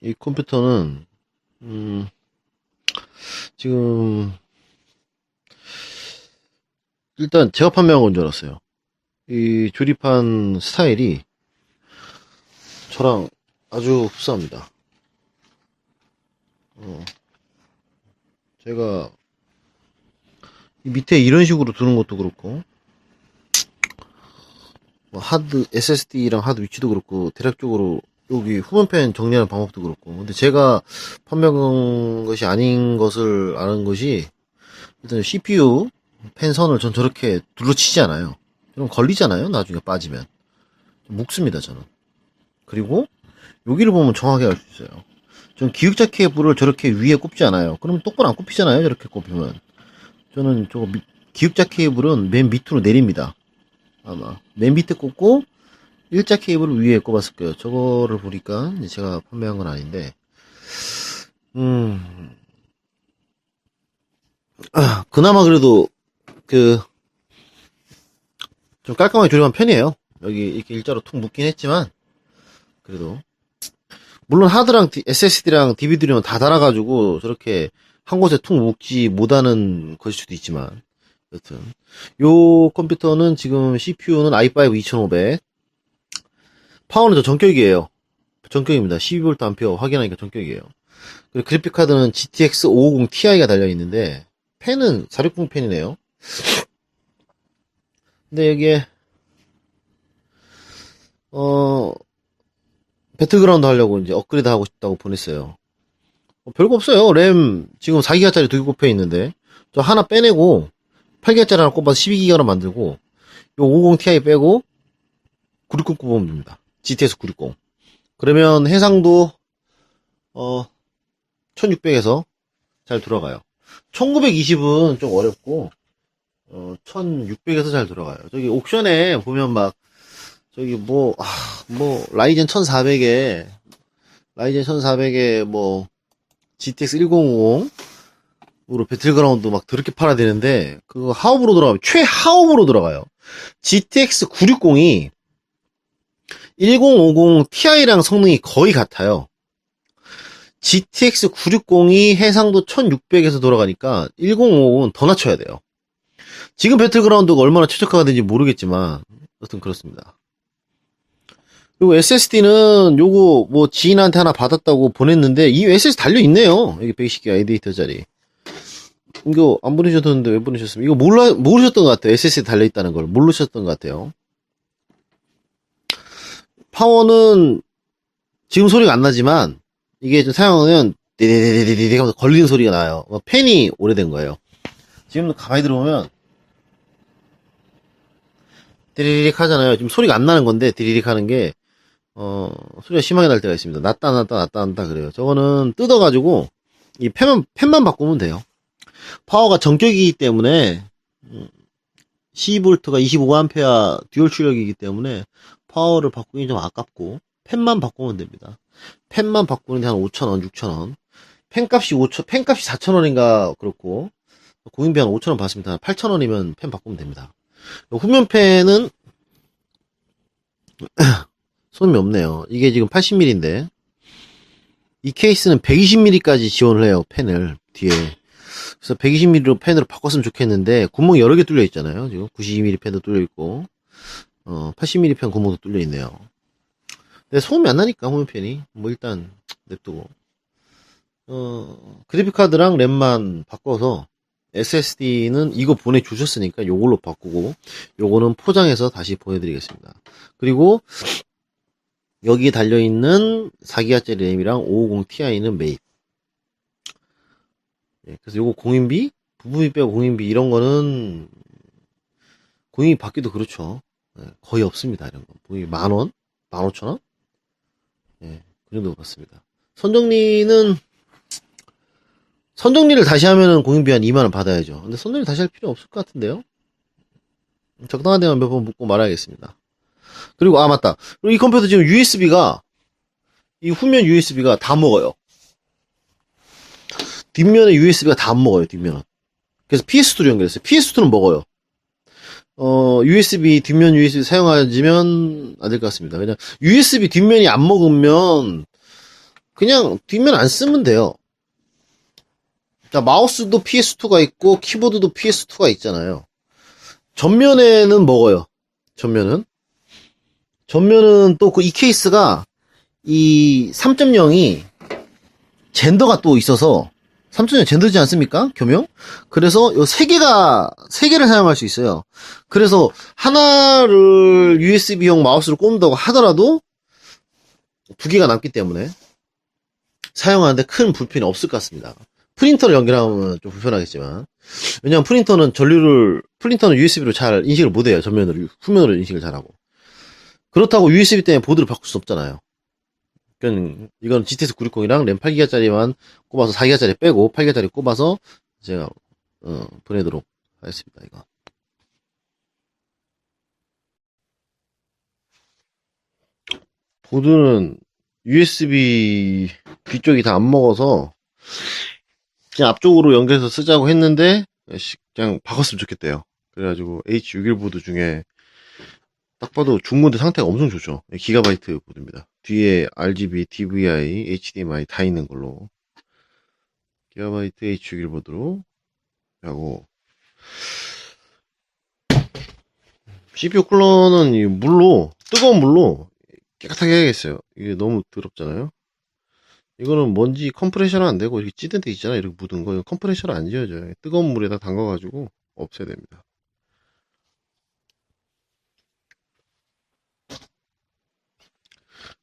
이 컴퓨터는 음, 지금 일단 제가 판매한 건 줄 알았어요. 이 조립한 스타일이 저랑 아주 흡사합니다. 어, 제가 이 밑에 이런 식으로 두는 것도 그렇고 뭐 하드 SSD랑 하드 위치도 그렇고 대략적으로 여기 후면팬 정리하는 방법도 그렇고. 근데 제가 판매한 것이 아닌 것을 아는 것이 일단 CPU 펜 선을 전 저렇게 둘러치지 않아요. 그럼 걸리잖아요 나중에 빠지면. 묵습니다 저는. 그리고 여기를 보면 정확하게 알수 있어요. 전 기역자 케이블을 저렇게 위에 꼽지 않아요. 그럼 똑바로 안 꼽히잖아요 저렇게 꼽히면. 저는 미- 기역자 케이블은 맨 밑으로 내립니다. 아마. 맨 밑에 꼽고 일자 케이블을 위에 꼽았을 거예요. 저거를 보니까 제가 판매한 건 아닌데, 음, 아, 그나마 그래도 그 좀 깔끔하게 조립한 편이에요. 여기 이렇게 일자로 툭 묶긴 했지만 그래도. 물론 하드랑 SSD랑 DVD랑 다 달아가지고 저렇게 한 곳에 툭 묶지 못하는 것일 수도 있지만. 여튼. 요 컴퓨터는 지금 CPU는 i5 2500 파워는 저 전격이에요. 전격입니다. 12V 암페어 확인하니까 전격이에요. 그리고 그래픽 카드는 GTX 550 Ti가 달려 있는데 펜은 460 펜이네요. 근데 여기에 어 배틀그라운드 하려고 이제 업그레이드 하고 싶다고 보냈어요. 어, 별거 없어요. 램 지금 4기가짜리 두 개 꼽혀 있는데 저 하나 빼내고 8기가짜리 하나 꼽아서 12기가로 만들고 요 50 Ti 빼고 960 꼽으면 됩니다. GTS 960. 그러면 해상도 어 1600에서 잘 돌아가요. 1920은 좀 어렵고 어 1600에서 잘 돌아가요. 저기 옵션에 보면 막 저기 뭐 아, 뭐 라이젠 1400에 라이젠 1400에 뭐 GTX 1050 으로 배틀그라운드 막 그렇게 팔아야 되는데 그거 하업으로 들어가면 최하업으로 들어가요. GTX 960이 1050 Ti랑 성능이 거의 같아요. GTX 960이 해상도 1600에서 돌아가니까 1050은 더 낮춰야 돼요. 지금 배틀그라운드가 얼마나 최적화가 되는지 모르겠지만 여튼 그렇습니다. 그리고 SSD는 요거 뭐 지인한테 하나 받았다고 보냈는데 이 SSD 달려 있네요. 여기 120개 아이데이터짜리. 이거 안 보내셨던데 왜 보내셨습니까? 이거 몰라 모르셨던 것 같아요. SSD 달려 있다는 걸 모르셨던 것 같아요. 파워는 지금 소리가 안 나지만 이게 좀 사용하면 디디디디디디 하면서 걸리는 소리가 나요. 어, 팬이 오래된 거예요. 지금 가만히 들어보면 디리릭 하잖아요. 지금 소리가 안 나는 건데 디리릭 하는 게 어, 소리가 심하게 날 때가 있습니다. 낮다 낮다 낮다 낮다 그래요. 저거는 뜯어가지고 이 펜만 펜만 바꾸면 돼요. 파워가 정격이기 때문에 12V가 25A 듀얼 출력이기 때문에 파워를 바꾸기 좀 아깝고 펜만 바꾸면 됩니다. 펜만 바꾸는데 한 5,000원, 6,000원. 펜값이 5천, 펜값이 4,000원인가 그렇고 공인비 한 5,000원 받습니다. 한 8,000원이면 펜 바꾸면 됩니다. 후면 펜은 손이 없네요. 이게 지금 80mm인데 이 케이스는 120mm까지 지원을 해요. 펜을 뒤에. 그래서 120mm로 펜으로 바꿨으면 좋겠는데 구멍이 여러 개 뚫려 있잖아요. 지금 92mm 펜도 뚫려 있고 어 80mm 펜 구멍도 뚫려 있네요. 근데 소음이 안 나니까 후면펜이 뭐 일단 냅두고 어 그래픽 카드랑 램만 바꿔서 SSD는 이거 보내주셨으니까 요걸로 바꾸고 요거는 포장해서 다시 보내드리겠습니다. 그리고 여기에 달려있는 4기가짜리 램이랑 550ti는 매입 예, 그래서 요거 공인비 부품비 빼고 공인비 이런 거는 공인비 받기도 그렇죠. 예, 거의 없습니다. 이런 거. 공인비 만 원? 만 오천 원? 예, 그 정도 받습니다. 선정리는 선정리를 다시 하면은 공인비 한 2만원 받아야죠. 근데 선정리 다시 할 필요 없을 것 같은데요? 적당한 데만 몇 번 묻고 말아야겠습니다. 그리고, 아, 맞다. 그리고 이 컴퓨터 지금 USB가, 이 후면 USB가 다 먹어요. 뒷면에 USB가 다 안 먹어요, 뒷면은. 그래서 PS2로 연결했어요. PS2는 먹어요. 어, USB, 뒷면 USB 사용하지면 안 될 것 같습니다. 왜냐, USB 뒷면이 안 먹으면, 그냥 뒷면 안 쓰면 돼요. 자, 마우스도 PS2가 있고, 키보드도 PS2가 있잖아요. 전면에는 먹어요. 전면은. 전면은 또 그 이 케이스가 이 3.0이 젠더가 또 있어서 3.0 젠더지 않습니까? 겸용? 그래서 요 세 개가 세 개를 사용할 수 있어요. 그래서 하나를 USB용 마우스를 꼽는다고 하더라도 두 개가 남기 때문에 사용하는데 큰 불편이 없을 것 같습니다. 프린터를 연결하면 좀 불편하겠지만 왜냐하면 프린터는 전류를 프린터는 USB로 잘 인식을 못해요. 전면으로 후면으로 인식을 잘하고 그렇다고 USB 때문에 보드를 바꿀 수 없잖아요. 그러니까 이건 GTX 960이랑 램 8기가짜리만 꼽아서 4기가짜리 빼고 8기가짜리 꼽아서 제가 어, 보내도록 하겠습니다. 이거. 보드는 USB 뒤쪽이 다 안 먹어서 그냥 앞쪽으로 연결해서 쓰자고 했는데 씨, 그냥 바꿨으면 좋겠대요. 그래가지고 H61 보드 중에 딱 봐도 중고인데 상태가 엄청 좋죠. 기가바이트 보드입니다. 뒤에 RGB, DVI, HDMI 다 있는 걸로 기가바이트 H61 보드로 하고 CPU 쿨러는 이 물로 뜨거운 물로 깨끗하게 해야겠어요. 이게 너무 더럽잖아요. 이거는 먼지 컴프레셔는 안 되고 이렇게 찌든 데 있잖아요. 이렇게 묻은 거. 이거 컴프레셔는 안 지워져요. 뜨거운 물에다 담가가지고 없애야 됩니다.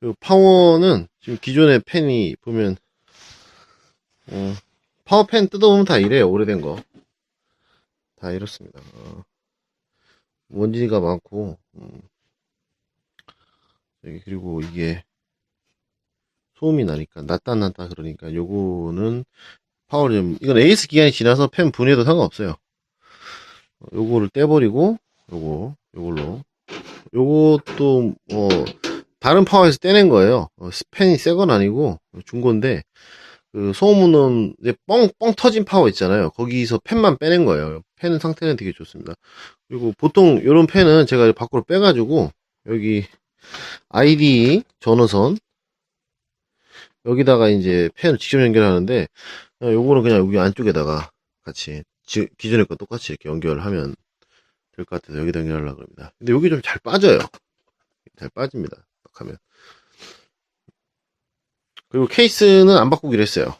그리고 파워는 지금 기존의 팬이 보면 어, 파워팬 뜯어보면 다 이래요. 오래된 거. 다 이렇습니다. 어, 먼지가 많고 음. 그리고 이게 소음이 나니까 낫다 낫다 그러니까 요거는 파워를 좀 이건 AS 기간이 지나서 팬 분해도 상관없어요. 어, 요거를 떼버리고 요거 요걸로 요것도 뭐 다른 파워에서 떼낸 거예요. 어, 팬이 새 건 아니고 중고인데 그 소음은 이제 뻥 뻥 터진 파워 있잖아요. 거기서 팬만 빼낸 거예요. 팬 상태는 되게 좋습니다. 그리고 보통 이런 팬은 제가 밖으로 빼가지고 여기 ID 전원선 여기다가 이제 팬을 직접 연결하는데 어, 요거는 그냥 여기 안쪽에다가 같이 지- 기존의 거 똑같이 이렇게 연결하면 될 것 같아서 여기다 연결하려고 합니다. 근데 여기 좀 잘 빠져요. 잘 빠집니다. 딱 하면. 그리고 케이스는 안 바꾸기로 했어요.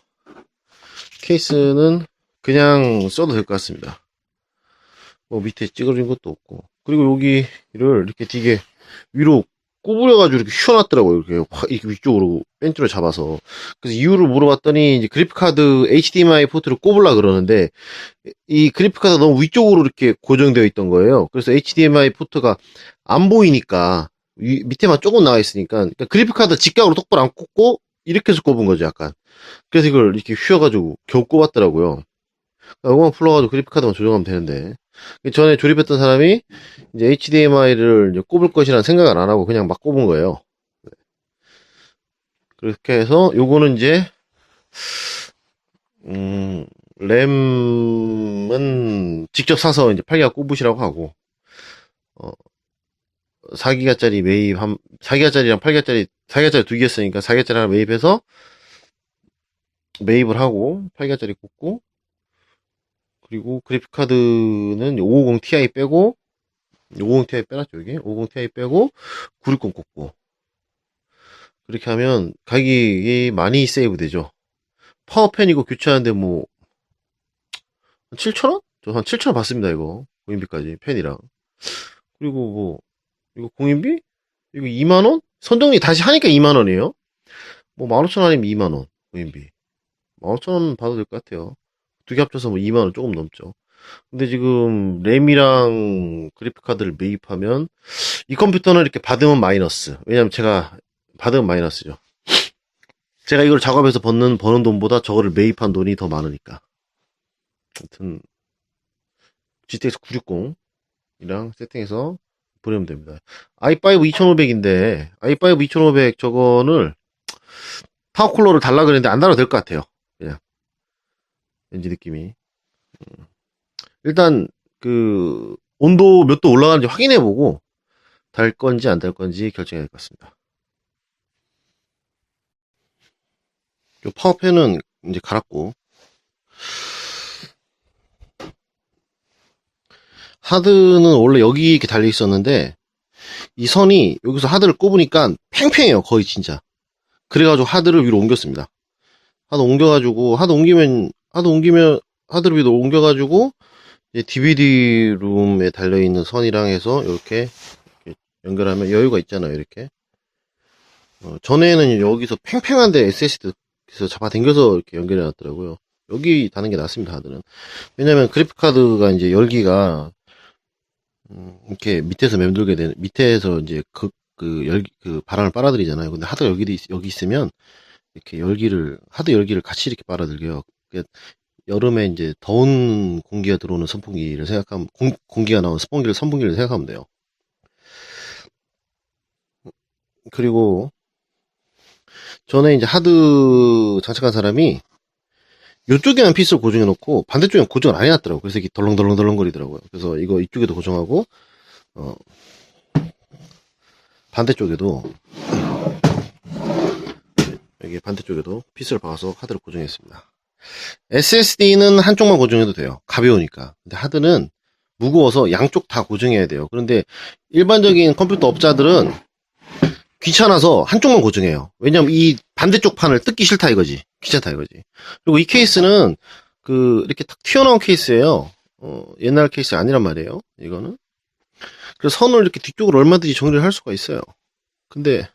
케이스는 그냥 써도 될 것 같습니다. 뭐 밑에 찌그러진 것도 없고. 그리고 여기를 이렇게 되게 위로 구부려가지고 이렇게 휘어놨더라고요. 이렇게 확 이렇게 위쪽으로 벤치로 잡아서. 그래서 이유를 물어봤더니 이제 그래픽카드 HDMI 포트를 꼽으려 그러는데 이 그래픽카드가 너무 위쪽으로 이렇게 고정되어 있던 거예요. 그래서 HDMI 포트가 안 보이니까 위- 밑에만 조금 나와 있으니까 그러니까 그래픽 카드 직각으로 똑바로 안 꼽고 이렇게 해서 꼽은 거죠, 약간. 그래서 이걸 이렇게 휘어가지고 겨우 꼽았더라고요. 요거만 풀러가지고 그래픽 카드만 조정하면 되는데. 전에 조립했던 사람이 이제 HDMI를 꼽을 것이라는 생각을 안 하고 그냥 막 꼽은 거예요. 네. 그렇게 해서 요거는 이제 음, 램은 직접 사서 이제 8기가 꼽으시라고 하고 어, 4기가짜리 매입 한 4기가짜리랑 8기가짜리 4기가짜리 두개 쓰니까 4기가짜리 하나 매입해서 매입을 하고 8기가짜리 꽂고 그리고 그래픽카드는 550 Ti 빼고 550 Ti 빼놨죠 여기 550 Ti 빼고 960 꽂고. 그렇게 하면 가격이 많이 세이브 되죠. 파워팬 이거 교체하는데 뭐 7,000원? 저 한 7,000원 받습니다 이거. 공인비까지 팬이랑. 그리고 뭐 이거 공인비? 이거 2만원? 선정리 다시 하니까 2만원이에요. 뭐 15,000원 아니면 2만원 공인비. 15,000원 받아도 될 것 같아요. 두 개 합쳐서 뭐 2만원 조금 넘죠. 근데 지금 램이랑 그래픽카드를 매입하면 이 컴퓨터는 이렇게 받으면 마이너스. 왜냐면 제가 받으면 마이너스죠. 제가 이걸 작업해서 버는 버는 돈보다 저거를 매입한 돈이 더 많으니까. 하여튼 GTX 960이랑 세팅해서 보내면 됩니다. i5 2500인데 i5 2500 저거를 파워 쿨러를 달라 그랬는데 안 달아도 될 것 같아요. 그냥 왠지 느낌이. 음. 일단 그 온도 몇 도 올라가는지 확인해 보고 달 건지 안 달 건지 결정해야 될 것 같습니다. 요 파워팬은 이제 갈았고 하드는 원래 여기 이렇게 달려 있었는데 이 선이 여기서 하드를 꼽으니까 팽팽해요 거의 진짜. 그래가지고 하드를 위로 옮겼습니다. 하드 옮겨가지고 하드 옮기면 하드 옮기면 하드를 위로 옮겨가지고 DVD 룸에 달려 있는 선이랑 해서 이렇게 연결하면 여유가 있잖아요 이렇게. 어, 전에는 여기서 팽팽한데 SSD에서 잡아 당겨서 이렇게 연결해 놨더라고요. 여기 다는 게 낫습니다 하드는. 왜냐면 그래픽 카드가 이제 열기가 음, 이렇게 밑에서 맴돌게 되는 밑에서 이제 그, 그 열기 그 바람을 빨아들이잖아요. 근데 하드 여기 여기 있으면 이렇게 열기를 하드 열기를 같이 이렇게 빨아들여요. 그러니까 여름에 이제 더운 공기가 들어오는 선풍기를 생각하면 공, 공기가 나오는 선풍기를 선풍기를 생각하면 돼요. 그리고 전에 이제 하드 장착한 사람이 이쪽에만 피스를 고정해 놓고 반대쪽엔 고정을 안 해놨더라고. 그래서 이게 덜렁덜렁덜렁 거리더라고요. 그래서 이거 이쪽에도 고정하고 어 반대쪽에도 여기 반대쪽에도 피스를 박아서 하드를 고정했습니다. SSD는 한쪽만 고정해도 돼요. 가벼우니까. 근데 하드는 무거워서 양쪽 다 고정해야 돼요. 그런데 일반적인 컴퓨터 업자들은 귀찮아서 한쪽만 고정해요. 왜냐면 이 반대쪽 판을 뜯기 싫다 이거지. 귀찮다 이거지. 그리고 이 케이스는 그 이렇게 탁 튀어나온 케이스예요. 어, 옛날 케이스 아니란 말이에요. 이거는. 그래서 선을 이렇게 뒤쪽으로 얼마든지 정리를 할 수가 있어요. 근데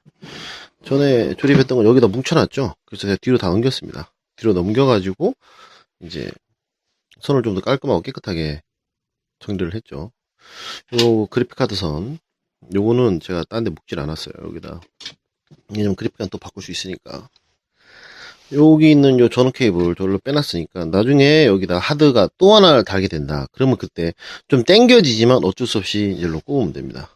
전에 조립했던 건 여기다 뭉쳐놨죠. 그래서 제가 뒤로 다 넘겼습니다. 뒤로 넘겨가지고 이제 선을 좀 더 깔끔하고 깨끗하게 정리를 했죠. 요 그래픽카드 선 요거는 제가 딴 데 묶질 않았어요. 여기다. 왜냐면 그래픽카드 또 바꿀 수 있으니까. 여기 있는 요 전원 케이블 저걸로 빼놨으니까 나중에 여기다 하드가 또 하나를 달게 된다. 그러면 그때 좀 땡겨지지만 어쩔 수 없이 이제로 꼽으면 됩니다.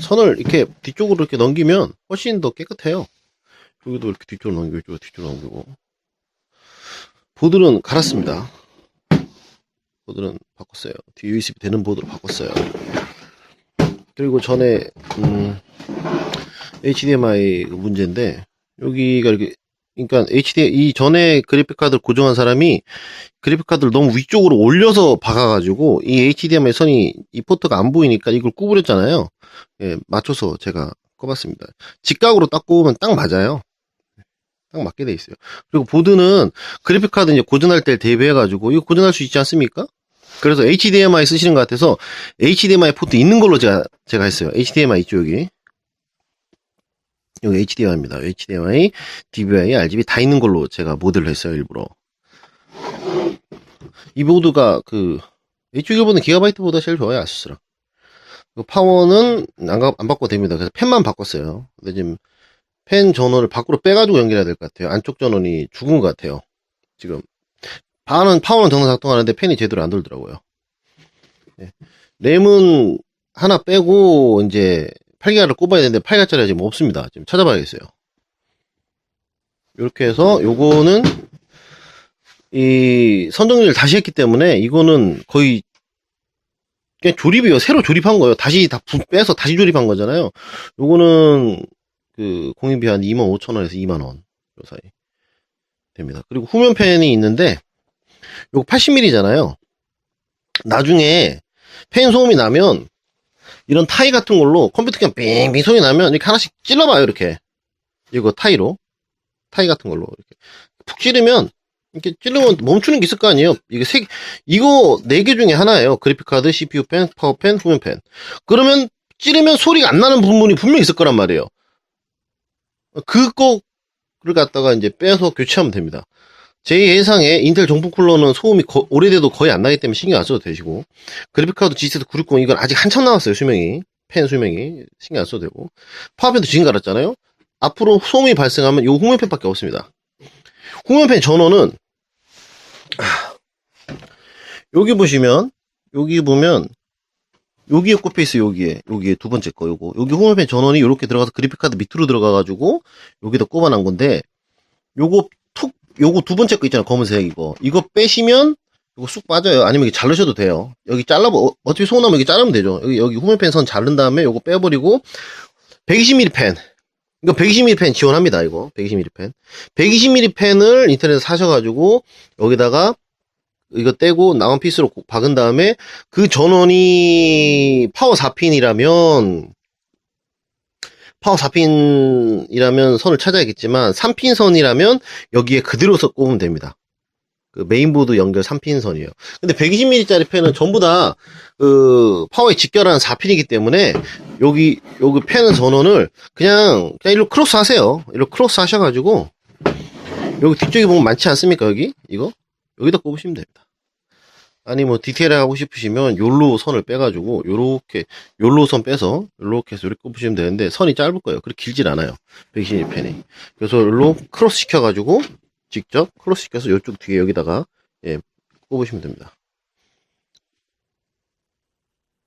선을 이렇게 뒤쪽으로 이렇게 넘기면 훨씬 더 깨끗해요. 여기도 이렇게 뒤쪽으로 넘기고 이쪽으로 뒤쪽으로 넘기고 보드는 갈았습니다. 보드는 바꿨어요. 뒤 USB 되는 보드로 바꿨어요. 그리고 전에 음, HDMI 그 문제인데 여기가 이렇게 그러니까 HDMI 이 전에 그래픽 카드를 고정한 사람이 그래픽 카드를 너무 위쪽으로 올려서 박아가지고 이 HDMI 선이 이 포트가 안 보이니까 이걸 구부렸잖아요. 예, 맞춰서 제가 꼽았습니다. 직각으로 딱 꼽으면 딱 맞아요. 딱 맞게 돼 있어요. 그리고 보드는 그래픽 카드 이제 고정할 때 대비해가지고 이거 고정할 수 있지 않습니까? 그래서 HDMI 쓰시는 것 같아서 HDMI 포트 있는 걸로 제가 제가 했어요. HDMI 있죠 여기. 여기 HDMI입니다. HDMI, DVI, RGB 다 있는 걸로 제가 모델을 했어요 일부러. 이 보드가 그 H6보다 기가바이트보다 제일 좋아요 아수스랑. 그 파워는 안, 가- 안 바꿔도 됩니다. 그래서 펜만 바꿨어요. 근데 지금 펜 전원을 밖으로 빼가지고 연결해야 될 것 같아요. 안쪽 전원이 죽은 것 같아요. 지금 반은 파워는 정상 작동하는데 펜이 제대로 안 돌더라고요. 예. 램은 하나 빼고 이제 8기가를 꼽아야 되는데 8기가짜리가 지금 없습니다. 지금 찾아봐야겠어요. 이렇게 해서 요거는 이 선정리를 다시 했기 때문에 이거는 거의 그냥 조립이에요. 새로 조립한 거예요. 다시 다 부- 빼서 다시 조립한 거잖아요. 요거는 그 공인비 한 25,000원에서 2만 원 요 사이 됩니다. 그리고 후면 팬이 있는데 요거 80mm잖아요. 나중에 팬 소음이 나면 이런 타이 같은 걸로 컴퓨터 그냥 빙빙 소리 나면 이렇게 하나씩 찔러봐요 이렇게. 이거 타이로. 타이 같은 걸로 이렇게. 푹 찌르면 이렇게 찌르면 멈추는 게 있을 거 아니에요. 이게 세 개- 이거 네 개 중에 하나예요. 그래픽 카드 CPU 펜 파워 펜 후면 펜. 그러면 찌르면 소리가 안 나는 부분이 분명히 있을 거란 말이에요. 그거를 갖다가 이제 빼서 교체하면 됩니다 제 예상에 인텔 정품 쿨러는 소음이 거- 오래돼도 거의 안 나기 때문에 신경 안 써도 되시고 그래픽카드 G7 960 이건 아직 한참 남았어요 수명이. 펜 수명이. 신경 안 써도 되고. 파워펜도 지금 갈았잖아요. 앞으로 소음이 발생하면 요 후면펜밖에 없습니다. 후면펜 전원은 아, 여기 보시면 여기 보면 여기에 꼽혀 있어요 여기에. 여기에 두 번째 거 요거. 여기 후면펜 전원이 이렇게 들어가서 그래픽카드 밑으로 들어가 가지고 여기다 꼽아놓은 건데 요거 툭 요거 두 번째 거 있잖아요 검은색 이거. 이거 빼시면 이거 쑥 빠져요. 아니면 이렇게 자르셔도 돼요. 여기 잘라보 어, 어차피 소나면 여기 자르면 되죠. 여기 여기 후면펜 선 자른 다음에 요거 빼버리고 120mm 펜. 이거 120mm 펜 지원합니다, 이거. 120mm 펜. 120mm 펜을 인터넷에서 사셔가지고, 여기다가, 이거 떼고, 나온 피스로 고- 박은 다음에, 그 전원이 파워 4핀이라면, 파워 4핀이라면 선을 찾아야겠지만, 3핀 선이라면, 여기에 그대로 서 꼽으면 됩니다. 그 메인보드 연결 3핀 선이에요. 근데 120mm짜리 펜은 전부 다, 그, 파워에 직결하는 4핀이기 때문에, 여기, 여기 펜은 전원을 그냥, 그냥 일로 크로스 하세요. 일로 크로스 하셔가지고, 여기 뒤쪽에 보면 많지 않습니까, 여기? 이거? 여기다 꼽으시면 됩니다. 아니, 뭐, 디테일하게 하고 싶으시면, 요로 선을 빼가지고, 요렇게, 요로 선 빼서, 요렇게 해서 이렇게 꼽으시면 되는데, 선이 짧을 거예요. 그렇게 길질 않아요. 120mm 펜이. 그래서 요로 크로스 시켜가지고, 직접 크로스 시켜서 요쪽 뒤에 여기다가, 예, 꼽으시면 됩니다.